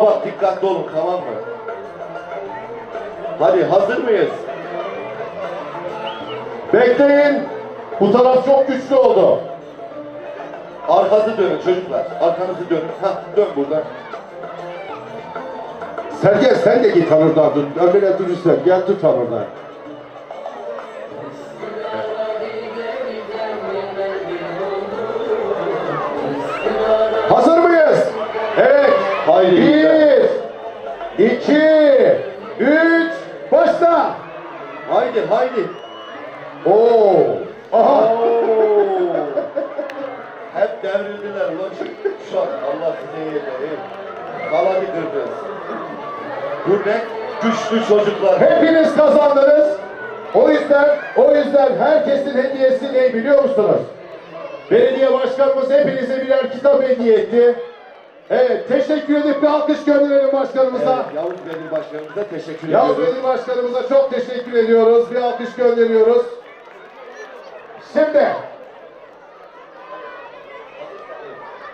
Bak dikkatli olun tamam mı? Hadi hazır mıyız? Bekleyin. Bu taraf çok güçlü oldu. Arkası dönün çocuklar. Arkanızı dönün. Hah dön buradan. Sergen sen de git hamurdan tut. Ömer'e durursan gel tut hamurdan. Hazır mıyız? Evet. Haydi. Bir, iki, üç, başla. Haydi haydi. Oo. Aha. Oo. Hep devrildiler ulan şu- şu an. Allah size iyi eder. Kalanı kırdınız. Bu ne? Güçlü çocuklar. Hepiniz kazandınız. O yüzden, o yüzden herkesin hediyesi ne biliyor musunuz? Belediye başkanımız hepinize birer kitap hediye etti. Evet, teşekkür edip bir alkış gönderelim başkanımıza. Evet, Yavuz Belediye Başkanımıza teşekkür Yavuz ediyoruz. Belediye Başkanımıza çok teşekkür ediyoruz. Bir alkış gönderiyoruz. Şimdi